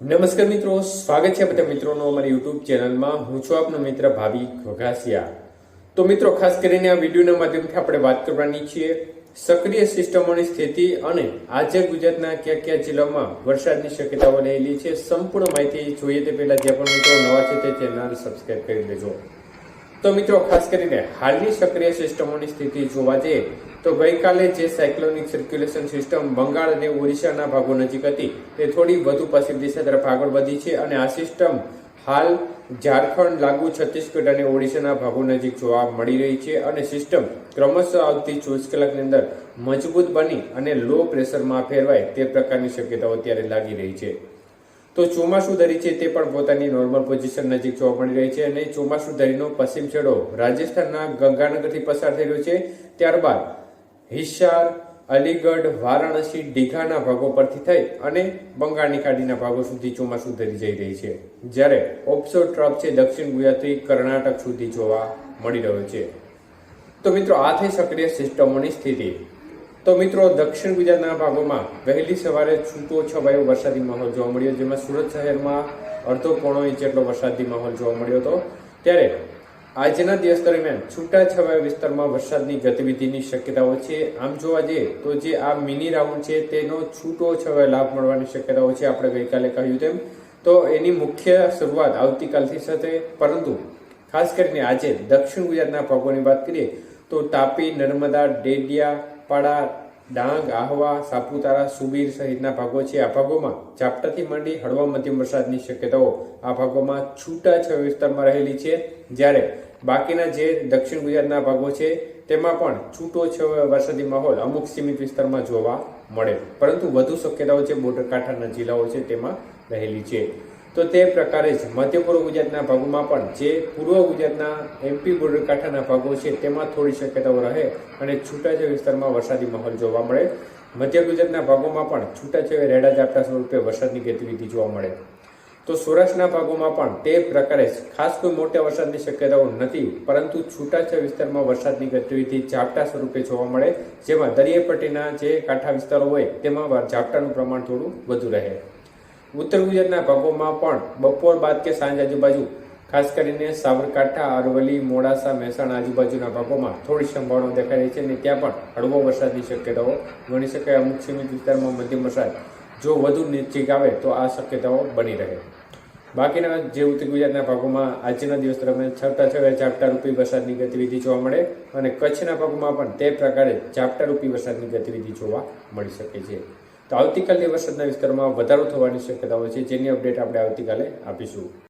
નમસ્કાર મિત્રો, સ્વાગત છે બધા મિત્રોનો અમારી યુટ્યુબ ચેનલમાં. હું છું આપનો મિત્ર ભાવિ ઘોઘાસિયા. તો મિત્રો, ખાસ કરીને આ વિડીયોના માધ્યમથી આપણે વાત કરવાની છીએ સક્રિય સિસ્ટમોની સ્થિતિ અને આજે ગુજરાતના કયા કયા જિલ્લામાં વરસાદની શક્યતાઓ રહેલી છે. સંપૂર્ણ માહિતી જોઈએ તે પહેલા જે પણ મિત્રો નવા છે તે ચેનલ સબસ્ક્રાઈબ કરી લેજો. તો મિત્રો, ખાસ કરીને હાલની સક્રિય સિસ્ટમોની સ્થિતિ જોવા જઈએ, તો ગઈકાલે જે સાયક્લોનિક સર્ક્યુલેશન સિસ્ટમ બંગાળ અને ઓરિસ્સાના ભાગો નજીક હતી, તે થોડી વધુ પશ્ચિમ દિશા તરફ આગળ વધી છે અને આ સિસ્ટમ હાલ ઝારખંડ, લાગુ, છત્તીસગઢ અને ઓડિશાના ભાગો નજીક જોવા મળી રહી છે અને સિસ્ટમ ક્રમશઃ આવતી ચોવીસ કલાકની અંદર મજબૂત બની અને લો પ્રેશરમાં ફેરવાય તે પ્રકારની શક્યતાઓ અત્યારે લાગી રહી છે. તો ચોમાસુ દરી છે તે પણ પોતાની નોર્મલ પોઝિશન નજીક જોવા મળી રહી છે અને ચોમાસુ દરીનો પશ્ચિમ છેડો રાજસ્થાનના ગંગાનગરથી પસાર થઈ રહ્યો છે. ત્યારબાદ હિસાર, અલીગઢ, વારાણસી ડીઘાના ભાગો પરથી થઈ અને બંગાળની ખાડીના ભાગો સુધી ચોમાસું ધરી જઈ રહી છે. જ્યારે ઓપ્સો ટ્રપ છે દક્ષિણ ગુજરાતથી કર્ણાટક સુધી જોવા મળી રહ્યો છે. તો મિત્રો, આ થઈ સક્રિય સિસ્ટમોની સ્થિતિ. તો મિત્રો, દક્ષિણ ગુજરાતના ભાગોમાં વહેલી સવારે છૂટો છવાયો વરસાદી માહોલ જોવા મળ્યો, જેમાં સુરત શહેરમાં અડધો પોણો ઇંચ જેટલો વરસાદી માહોલ જોવા મળ્યો હતો. ત્યારે આજના દિવસ દરમિયાન છૂટા છવાયા વિસ્તારમાં વરસાદની ગતિવિધિની શક્યતાઓ છે. આમ જોવા જઈએ તો જે આ મિની રાઉન્ડ છે, તેનો છૂટો છવાયો લાભ મળવાની શક્યતાઓ છે, આપણે ગઈકાલે કહ્યું તેમ. તો એની મુખ્ય શરૂઆત આવતીકાલથી થશે. પરંતુ ખાસ કરીને આજે દક્ષિણ ગુજરાતના ભાગોની વાત કરીએ તો તાપી, નર્મદા, ડેડિયા પાડા ડાંગ, આહવા, સાપુતારા, સુબીર સહિતના ભાગો છે. આ ભાગોમાં ઝાપટાથી માંડી હળવા મધ્યમ વરસાદની શક્યતાઓ આ ભાગોમાં છૂટાછવાયા વિસ્તારમાં રહેલી છે. જ્યારે બાકીના જે દક્ષિણ ગુજરાતના ભાગો છે, તેમાં પણ છૂટો વરસાદી માહોલ અમુક સીમિત વિસ્તારમાં જોવા મળે. પરંતુ વધુ શક્યતાઓ છે બોર્ડર કાંઠાના જિલ્લાઓ છે, તેમાં રહેલી છે. તો તે પ્રકારે જ મધ્ય પૂર્વ ગુજરાતના ભાગોમાં પણ જે પૂર્વ ગુજરાતના એમપી બોર્ડર કાંઠાના ભાગો છે, તેમાં થોડી શક્યતાઓ રહે અને છૂટાછવાયા વિસ્તારમાં વરસાદી માહોલ જોવા મળે. મધ્ય ગુજરાતના ભાગોમાં પણ છૂટાછવાયા રેડા ઝાપટા સ્વરૂપે વરસાદની ગતિવિધિ જોવા મળે. તો સૌરાષ્ટ્રના ભાગોમાં પણ તે પ્રકારે જ ખાસ કોઈ મોટા વરસાદની શક્યતાઓ નથી, પરંતુ છૂટાછવાયા વિસ્તારમાં વરસાદની ગતિવિધિ ઝાપટા સ્વરૂપે જોવા મળે, જેમાં દરિયાઈ પટ્ટીના જે કાંઠા વિસ્તારો હોય, તેમાં ઝાપટાનું પ્રમાણ થોડું વધુ રહે. ઉત્તર ગુજરાતના ભાગોમાં પણ બપોર બાદ કે સાંજ આજુબાજુ, ખાસ કરીને સાબરકાંઠા, અરવલ્લી, મોડાસા, મહેસાણા આજુબાજુના ભાગોમાં થોડી સંભાવનાઓ દેખાઈ રહી છે અને ત્યાં પણ હળવો વરસાદની શક્યતાઓ ગણી શકાય. અમુક સીમિત વિસ્તારમાં મધ્યમ વરસાદ જો વધુ નજીક આવે તો આ શક્યતાઓ બની રહે. બાકીના જે ઉત્તર ગુજરાતના ભાગોમાં આજના દિવસ દરમિયાન છટા છવ્યા ઝાપટા રૂપી વરસાદની ગતિવિધિ જોવા મળે અને કચ્છના ભાગોમાં પણ તે પ્રકારે ઝાપટા રૂપી વરસાદની ગતિવિધિ જોવા મળી શકે છે. તો આવતીકાલની વરસાદના વિસ્તારમાં વધારો થવાની શક્યતાઓ છે જેની અપડેટ આપણે આવતીકાલે આપીશું.